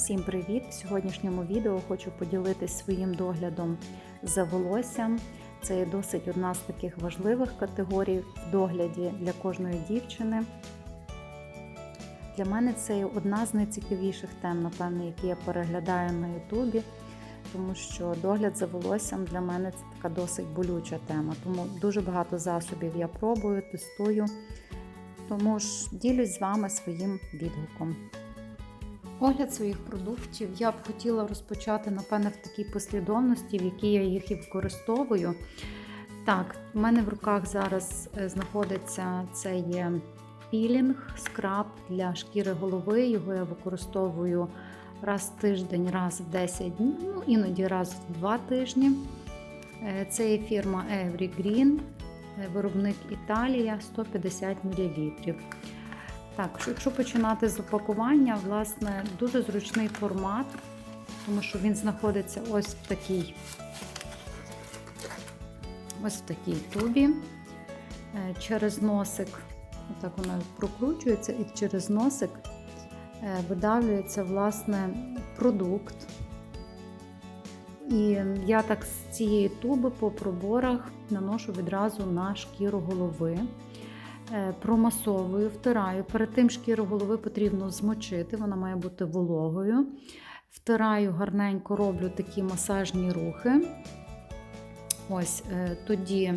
Всім привіт! В сьогоднішньому відео хочу поділитись своїм доглядом за волоссям. Це є досить одна з таких важливих категорій в догляді для кожної дівчини. Для мене це є одна з найцікавіших тем, напевне, які я переглядаю на Ютубі, тому що догляд за волоссям для мене це така досить болюча тема. Тому дуже багато засобів я пробую, тестую. Тому ж ділюсь з вами своїм відгуком. Огляд своїх продуктів я б хотіла розпочати, напевне, в такій послідовності, в якій я їх і використовую. Так, в мене в руках зараз е, знаходиться це є пілінг, скраб для шкіри голови. Його я використовую раз в тиждень, раз в 10 днів, ну іноді раз в 2 тижні. Е, Це є фірма Every Green, е, виробник Італія 150 мл. Так, якщо починати з упакування, власне, дуже зручний формат, тому що він знаходиться ось в такій ось в такій тубі. Е, Через носик, так вона прокручується, і через носик е, видавлюється власне продукт. І я так з цієї туби по проборах наношу відразу на шкіру голови. Е, Промасовую, втираю. Перед тим шкіру голови потрібно змочити, вона має бути вологою. Втираю гарненько, роблю такі масажні рухи. Ось е, тоді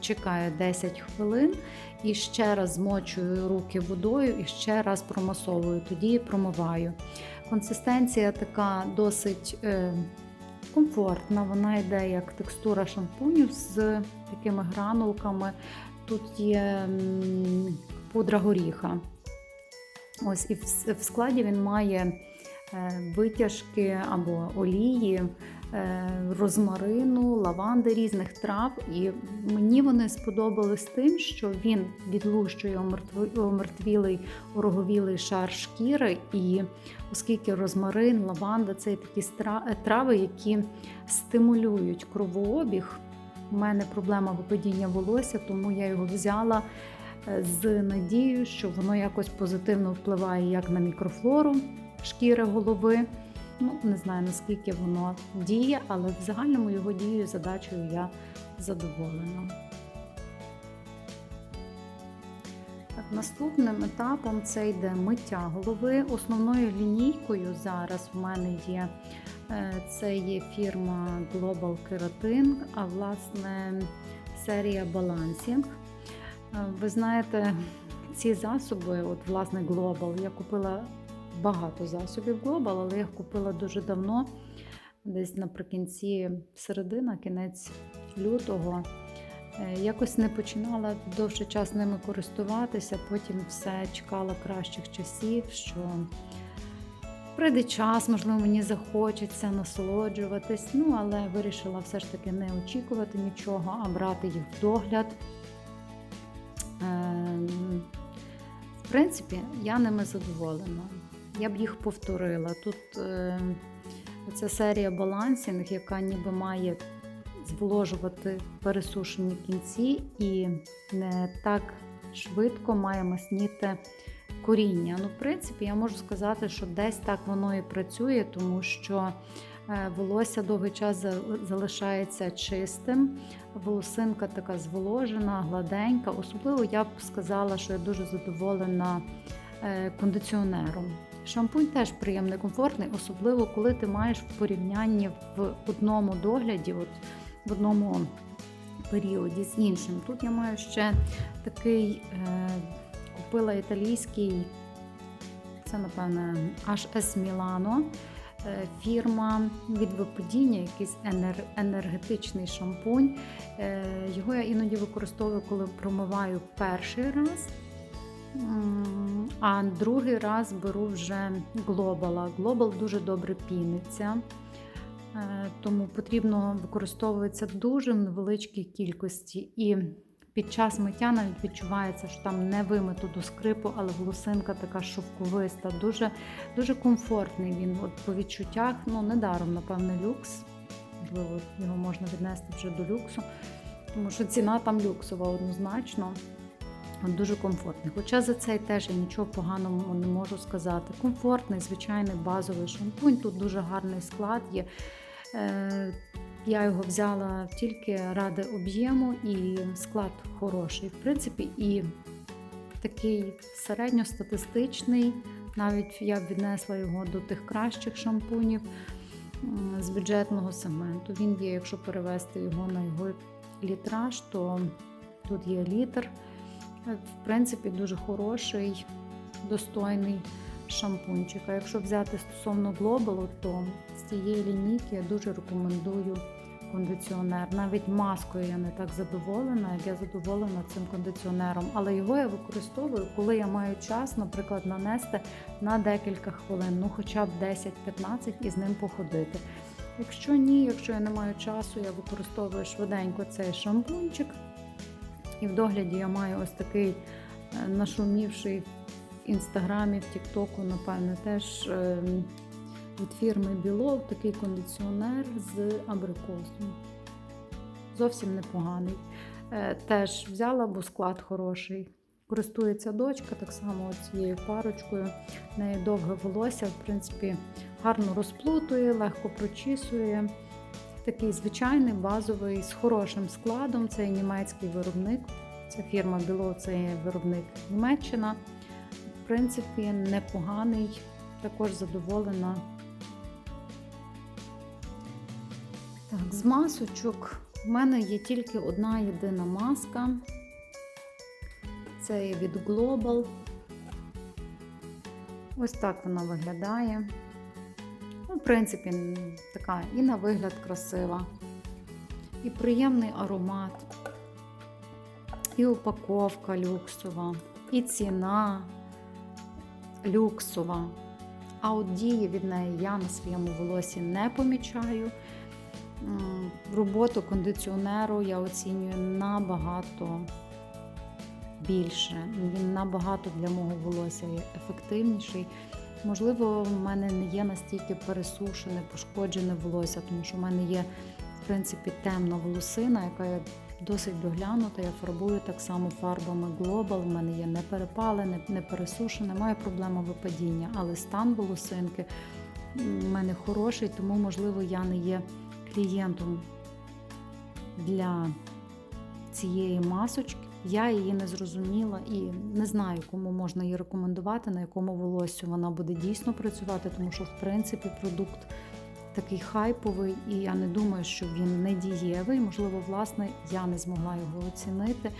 чекаю 10 хвилин і ще раз змочую руки водою і ще раз промасовую, тоді промиваю. Консистенція така досить е, комфортна, вона йде як текстура шампуню з такими гранулками. Тут є пудра горіха. Ось, і в складі він має витяжки або олії, розмарину, лаванди різних трав. І мені вони сподобались тим, що він відлущує омертвілий ороговілий шар шкіри. І оскільки розмарин, лаванда це такі трави, які стимулюють кровообіг. У мене проблема випадіння волосся, тому я його взяла з надією, що воно якось позитивно впливає як на мікрофлору шкіри голови. Ну, не знаю наскільки воно діє, але в загальному його дією задачею я задоволена. Наступним етапом це йде миття голови. Основною лінійкою зараз в мене є це є фірма Global Keratin, а власне серія Balancing. Ви знаєте, ці засоби, от власне Global, я купила багато засобів Global, але я їх купила дуже давно, десь наприкінці середина, кінець лютого. Якось не починала довший час ними користуватися, потім все чекала кращих часів, що прийде час, можливо, мені захочеться насолоджуватись. Ну, але вирішила все ж таки не очікувати нічого, а брати їх в догляд. В принципі, я ними задоволена. Я б їх повторила. Тут е, ця серія балансінг, яка ніби має зволожувати пересушені кінці і не так швидко має масніти коріння. Ну, в принципі, я можу сказати, що десь так воно і працює, тому що волосся довгий час залишається чистим, волосинка така зволожена, гладенька. Особливо я б сказала, що я дуже задоволена кондиціонером. Шампунь теж приємний, комфортний, особливо коли ти маєш в порівнянні в одному догляді, от в одному періоді з іншим. Тут я маю ще такий, е, купила італійський, це, напевне, HS Milano. Фірма від випадіння, якийсь енергетичний шампунь. Його я іноді використовую, коли промиваю перший раз. А другий раз беру вже глобала. Глобал дуже добре піниться, тому потрібно використовуватися дуже невеличкій кількості. І під час миття навіть відчувається, що там не вимито до скрипу, але волосинка така шовковиста, дуже дуже комфортний він. От По відчуттях, ну недаром, напевне, люкс. Можливо, його можна віднести вже до люксу, тому що ціна там люксова однозначно. Дуже комфортний. Хоча за цей теж я нічого поганого не можу сказати. Комфортний, звичайний базовий шампунь. Тут дуже гарний склад є. Я його взяла тільки ради об'єму і склад хороший. В принципі, і такий середньостатистичний. Навіть я б віднесла його до тих кращих шампунів з бюджетного сегменту. Він є, якщо перевести його на його літраж, то тут є літр. Е, В принципі, дуже хороший, достойний шампунчик. А якщо взяти стосовно глобалу, то з цієї лінійки я дуже рекомендую кондиціонер. Навіть маскою я не так задоволена, як я задоволена цим кондиціонером. Але його я використовую, коли я маю час, наприклад, нанести на декілька хвилин, ну хоча б 10-15 і з ним походити. Якщо ні, якщо я не маю часу, я використовую швиденько цей шампунчик. І в догляді я маю ось такий е, нашумівший в інстаграмі, в Тіктоку, напевне, теж е, від фірми Білов такий кондиціонер з абрикосом. Зовсім непоганий. Е, Теж взяла, бо склад хороший. Користується дочка так само цією парочкою. В неї довге волосся, в принципі, гарно розплутує, легко прочісує. Такий звичайний базовий з хорошим складом. Це німецький виробник. Це фірма Біло, це виробник Німеччина. В принципі, непоганий, також задоволена. Так, з масочок в мене є тільки одна єдина маска. Це є від Global. Ось так вона виглядає. Ну, в принципі, така і на вигляд красива, і приємний аромат, і упаковка люксова, і ціна люксова. А от дії від неї я на своєму волосі не помічаю. Роботу кондиціонеру я оцінюю набагато більше. Він набагато для мого волосся є ефективніший. Можливо, в мене не є настільки пересушене, пошкоджене волосся, тому що в мене є, в принципі, темна волосина, яка досить доглянута. Я фарбую так само фарбами Global. В мене є не перепалене, не пересушене, маю проблему випадіння, але стан волосинки в мене хороший, тому, можливо, я не є клієнтом для цієї масочки. Я її не зрозуміла і не знаю, кому можна її рекомендувати, на якому волоссю вона буде дійсно працювати, тому що, в принципі, продукт такий хайповий, і я не думаю, що він не дієвий. Можливо, власне, я не змогла його оцінити.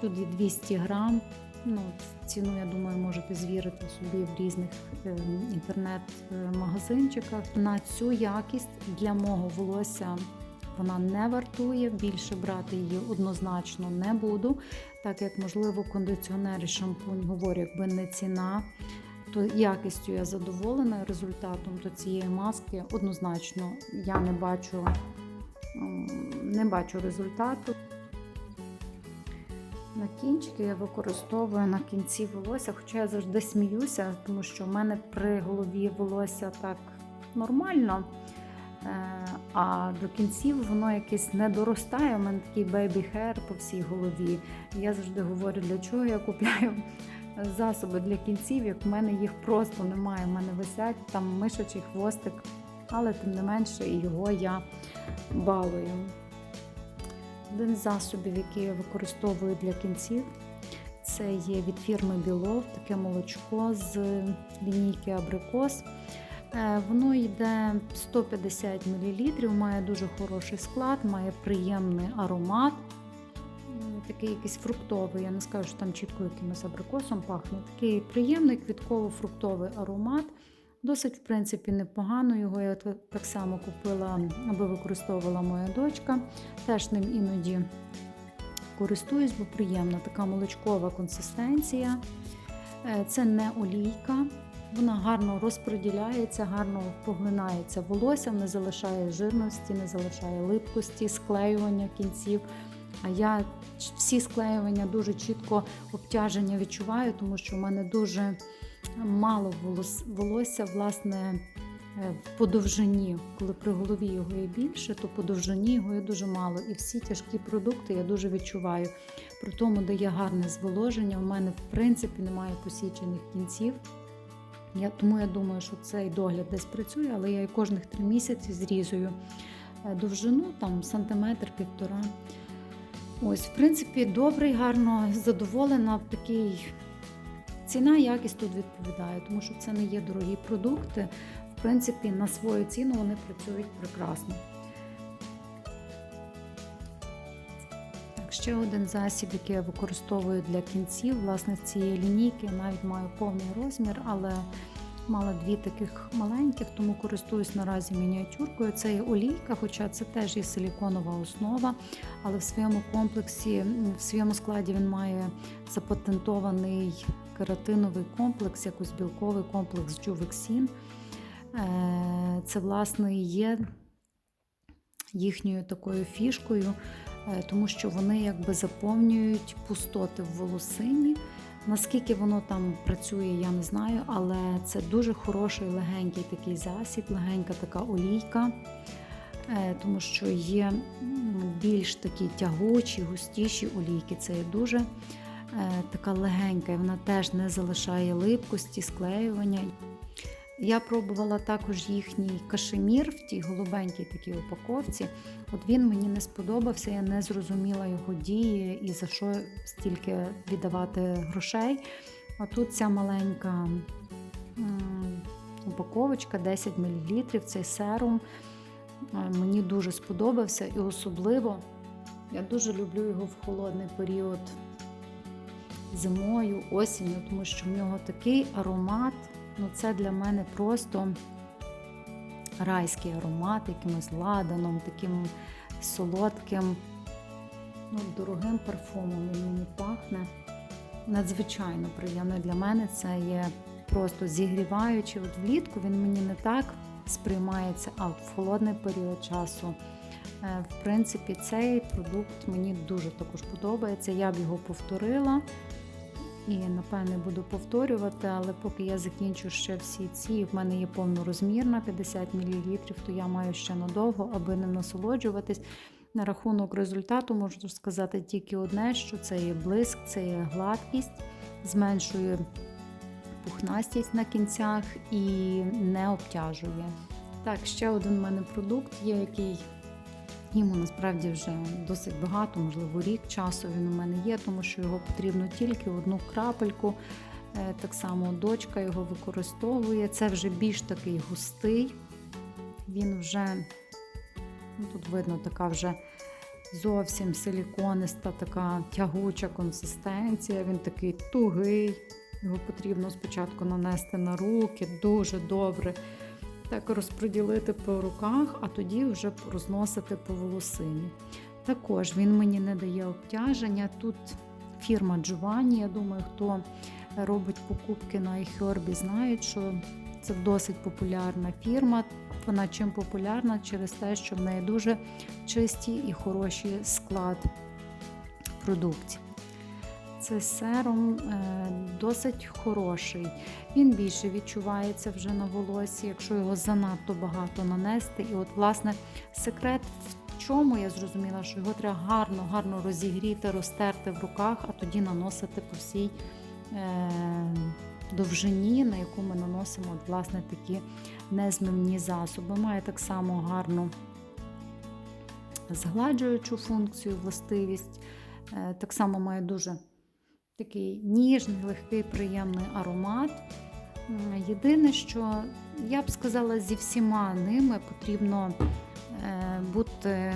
Тут є 200 грам. Ну, ціну, я думаю, можете звірити собі в різних е, інтернет-магазинчиках. На цю якість для мого волосся вона не вартує. Більше брати її однозначно не буду, так як, можливо, кондиціонер і шампунь говорю, якби не ціна, то якістю я задоволена результатом то цієї маски однозначно я не бачу, не бачу результату. На кінчики я використовую на кінці волосся, хоча я завжди сміюся, тому що в мене при голові волосся так нормально. Е, А до кінців воно якесь не доростає. У мене такий бейбі хер по всій голові. Я завжди говорю, для чого я купляю засоби для кінців, як в мене їх просто немає. У мене висять там мишачий хвостик, але тим не менше його я балую. Один з засобів, який я використовую для кінців, це є від фірми Білов, таке молочко з лінійки Абрикос. Е, Воно йде 150 мл, має дуже хороший склад, має приємний аромат. Такий якийсь фруктовий, я не скажу, що там чітко якимось абрикосом пахне. Такий приємний квітково-фруктовий аромат. Досить, в принципі, непогано. Його я так само купила, аби використовувала моя дочка. Теж ним іноді користуюсь, бо приємна така молочкова консистенція. Е, Це не олійка. Вона гарно розподіляється, гарно поглинається волоссям, не залишає жирності, не залишає липкості, склеювання кінців. А я всі склеювання дуже чітко обтяження відчуваю, тому що в мене дуже мало волос- волосся, власне, е, по довжині, коли при голові його є більше, то по довжині його є дуже мало. І всі тяжкі продукти я дуже відчуваю. При тому дає гарне зволоження. У мене, в принципі, немає посічених кінців. Я, тому я думаю, що цей догляд десь працює, але я і кожних три місяці зрізую е, довжину, там сантиметр-півтора. Ось, в принципі, добрий, гарно задоволена. Такий ціна, якість тут відповідає, тому що це не є дорогі продукти. В принципі, на свою ціну вони працюють прекрасно. Так, ще один засіб, який я використовую для кінців. Власне, з цієї лінійки навіть маю повний розмір, але мала дві таких маленьких, тому користуюсь наразі мініатюркою. Це є олійка, хоча це теж є силіконова основа, але в своєму комплексі, в своєму складі він має запатентований кератиновий комплекс, якось білковий комплекс. Е, Це, власне, є їхньою такою фішкою, е, тому що вони якби заповнюють пустоти в волосині. Наскільки воно там працює, я не знаю, але це дуже хороший легенький такий засіб, легенька така олійка, е, тому що є більш такі тягучі, густіші олійки. Це є дуже е, така легенька, і вона теж не залишає липкості, склеювання. Я пробувала також їхній кашемір в тій голубенькій такій упаковці. От він мені не сподобався, я не зрозуміла його дії і за що стільки віддавати грошей. А тут ця маленька упаковочка 10 мл, цей серум е, мені дуже сподобався і особливо я дуже люблю його в холодний період зимою, осінню, тому що в нього такий аромат. Ну, це для мене просто райський аромат, якимось ладаном, таким солодким, ну, дорогим парфумом він мені пахне. Надзвичайно приємно для мене це є просто зігріваючи. От влітку він мені не так сприймається, а в холодний період часу. е, В принципі, цей продукт мені дуже також подобається. Я б його повторила і, напевне, буду повторювати, але поки я закінчу ще всі ці, в мене є повнорозмірна 50 мл, то я маю ще надовго, аби не насолоджуватись. На рахунок результату можу сказати тільки одне: що це є блиск, це є гладкість, зменшує пухнастість на кінцях і не обтяжує. Так, ще один в мене продукт є, який йому насправді вже досить багато, можливо, рік часу він у мене є, тому що його потрібно тільки одну крапельку. Е, Так само дочка його використовує. Це вже більш такий густий. Він вже, ну, тут видно, така вже зовсім силікониста, така тягуча консистенція. Він такий тугий. Його потрібно спочатку нанести на руки, дуже добре так розподілити по руках, а тоді вже розносити по волосині. Також він мені не дає обтяження. Тут фірма Giovanni, я думаю, хто робить покупки на iHerb, знають, що це досить популярна фірма. Вона чим популярна через те, що в неї дуже чисті і хороші склад продуктів. Цей серум е, досить хороший. Він більше відчувається вже на волосі, якщо його занадто багато нанести. І от, власне, секрет в чому я зрозуміла, що його треба гарно, гарно розігріти, розтерти в руках, а тоді наносити по всій е, довжині, на яку ми наносимо от, власне, такі незмивні засоби. Має так само гарну згладжуючу функцію, властивість. Е, так само має дуже такий ніжний, легкий, приємний аромат. Єдине, що я б сказала, зі всіма ними потрібно е, бути,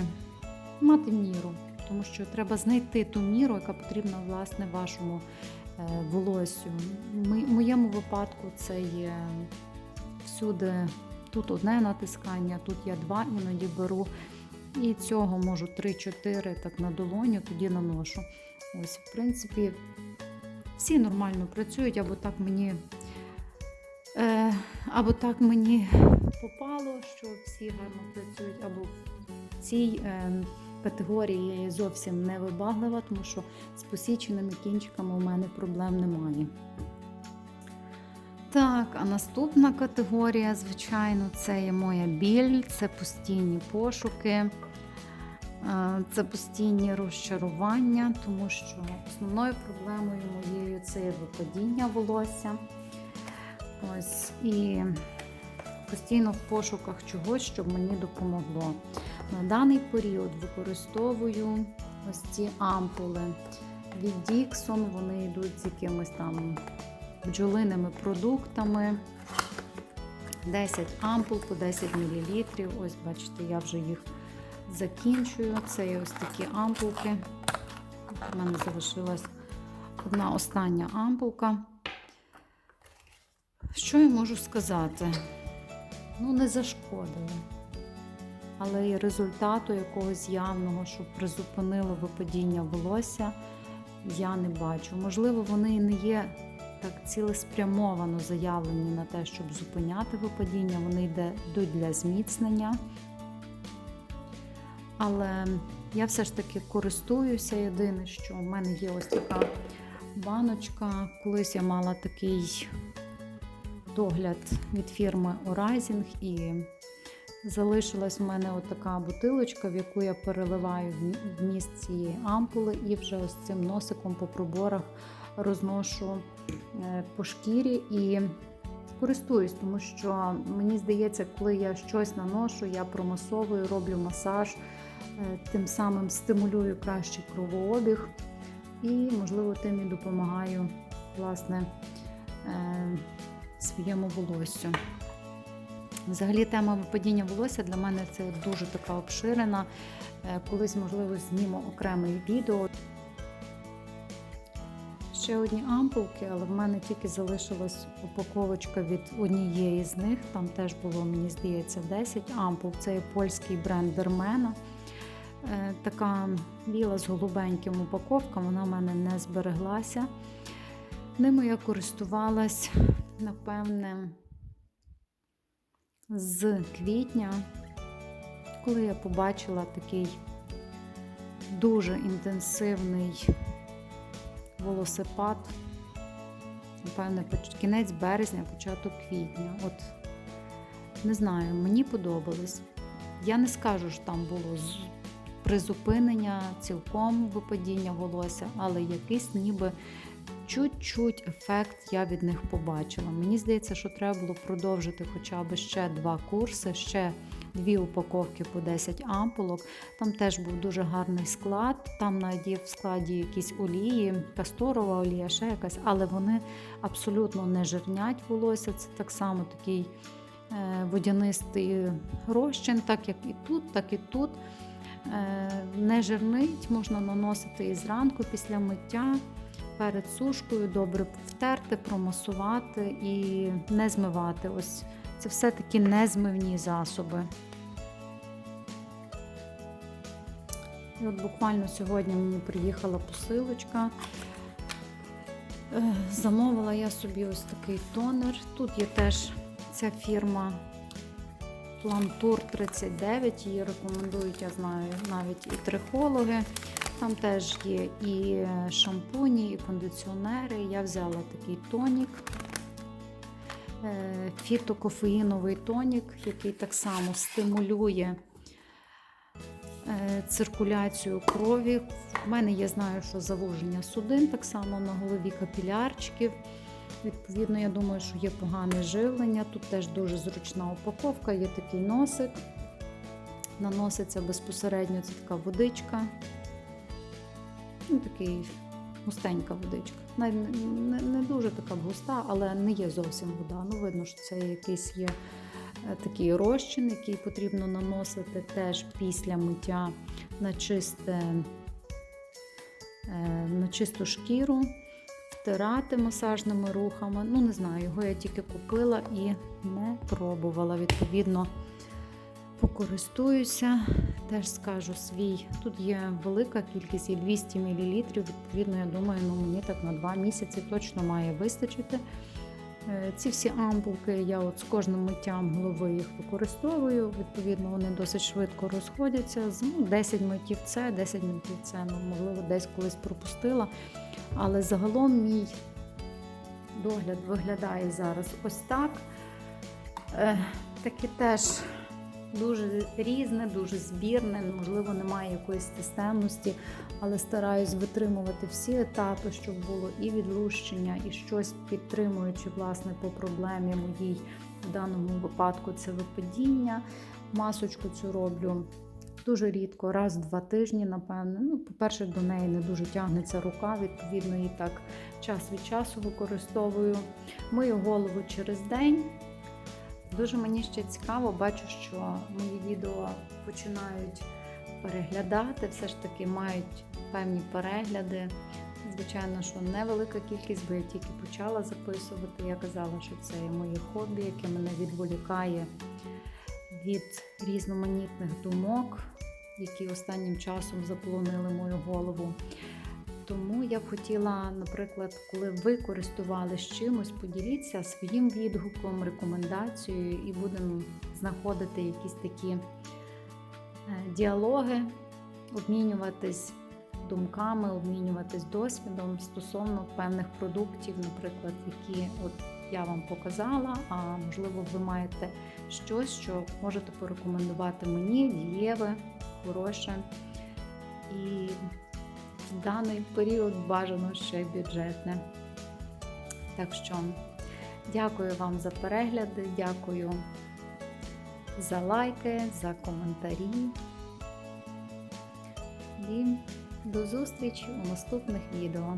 мати міру, тому що треба знайти ту міру, яка потрібна власне вашому е, волосю. В моєму випадку це є всюди. Тут одне натискання, тут я два іноді беру. І цього можу 3-4 так на долоню, тоді наношу. Ось, в принципі, всі нормально працюють, або так мені, е, або так мені попало, що всі гарно працюють, або в цій е, категорії я є зовсім не вибаглива, тому що з посіченими кінчиками у мене проблем немає. Так, а наступна категорія, звичайно, це є моя біль, це постійні пошуки, це постійні розчарування, тому що основною проблемою моєю це випадіння волосся. Ось і постійно в пошуках чогось, щоб мені допомогло. На даний період використовую ось ці ампули від Dixon, вони йдуть з якимось там бджолиними продуктами. 10 ампул по 10 мл. Ось, бачите, я вже їх закінчую. Це є ось такі ампулки. У мене залишилась одна остання ампулка. Що я можу сказати? Ну, не зашкодили. Але і результату якогось явного, що призупинило випадіння волосся, я не бачу. Можливо, вони і не є так цілеспрямовано заявлені на те, щоб зупиняти випадіння, вони йдуть для зміцнення. Але я все ж таки користуюся. Єдине, що в мене є ось така баночка. Колись я мала такий догляд від фірми Orizing і залишилась в мене отака бутилочка, в яку я переливаю вмі- вміст цієї ампули і вже ось цим носиком по проборах розношу е, по шкірі і користуюсь, тому що мені здається, коли я щось наношу, я промасовую, роблю масаж, тим самим стимулюю кращий кровообіг і, можливо, тим і допомагаю власне е, своєму волоссю. Взагалі, тема випадіння волосся для мене це дуже така обширена. Е, Колись, можливо, зніму окреме відео. Ще одні ампулки, але в мене тільки залишилась упаковочка від однієї з них. Там теж було, мені здається, 10 ампул. Це польський бренд Дермена. Е, Така біла з голубеньким упаковка, вона в мене не збереглася. Ними я користувалась, напевне, з квітня, коли я побачила такий дуже інтенсивний волосипад, напевне, кінець березня, початок квітня. От не знаю, мені подобалось. Я не скажу, що там було призупинення, цілком випадіння волосся, але якийсь ніби чуть-чуть ефект я від них побачила. Мені здається, що треба було продовжити хоча б ще два курси, ще дві упаковки по 10 ампулок. Там теж був дуже гарний склад. Там навіть є в складі якісь олії, касторова олія, ще якась, але вони абсолютно не жирнять волосся. Це так само такий е, водянистий розчин, так як і тут, так і тут. Е, Не жирнить, можна наносити і зранку після миття перед сушкою добре втерти, промасувати і не змивати. Ось це все такі незмивні засоби. І от буквально сьогодні мені приїхала посилочка. Е, Замовила я собі ось такий тонер. Тут є теж ця фірма Plantur 39, її рекомендують, я знаю, навіть і трихологи. Там теж є і шампуні, і кондиціонери. Я взяла такий тонік, е, фітокофеїновий тонік, який так само стимулює е, циркуляцію крові. У мене є, знаю, що завуження судин, так само на голові капілярчиків. Відповідно, я думаю, що є погане живлення. Тут теж дуже зручна упаковка, є такий носик. Наноситься безпосередньо це така водичка. Ну, такий густенька водичка. Не, не, не дуже така густа, але не є зовсім вода. Ну, видно, що це якийсь є е, такий розчин, який потрібно наносити теж після миття на чисте, е, на чисту шкіру, втирати масажними рухами. Ну, не знаю, його я тільки купила і не пробувала. Відповідно, покористуюся. Теж скажу свій. Тут є велика кількість, є 200 мл. Відповідно, я думаю, ну мені так на 2 місяці точно має вистачити. Е, Ці всі ампулки я от з кожним миттям голови їх використовую. Відповідно, вони досить швидко розходяться. Ну, 10 миттів це, 10 миттів це, ну, можливо, десь колись пропустила. Але загалом мій догляд виглядає зараз ось так. Е, Таке теж дуже різне, дуже збірне, можливо, немає якоїсь системності, але стараюсь витримувати всі етапи, щоб було і відлущення, і щось підтримуючи власне по проблемі моїй в даному випадку це випадіння. Масочку цю роблю дуже рідко, раз в два тижні, напевне. Ну, по-перше, до неї не дуже тягнеться рука, відповідно, її так час від часу використовую. Мию голову через день. Дуже мені ще цікаво, бачу, що мої відео починають переглядати, все ж таки мають певні перегляди. Звичайно, що невелика кількість, бо я тільки почала записувати. Я казала, що це моє хобі, яке мене відволікає від різноманітних думок, які останнім часом заполонили мою голову. Тому я б хотіла, наприклад, коли ви користувались чимось, поділіться своїм відгуком, рекомендацією, і будемо знаходити якісь такі е, діалоги, обмінюватись думками, обмінюватись досвідом стосовно певних продуктів, наприклад, які от я вам показала, а можливо, ви маєте щось, що можете порекомендувати мені, дієве, хороше. І в даний період бажано ще бюджетне. Так що дякую вам за перегляди, дякую за лайки, за коментарі. І до зустрічі у наступних відео.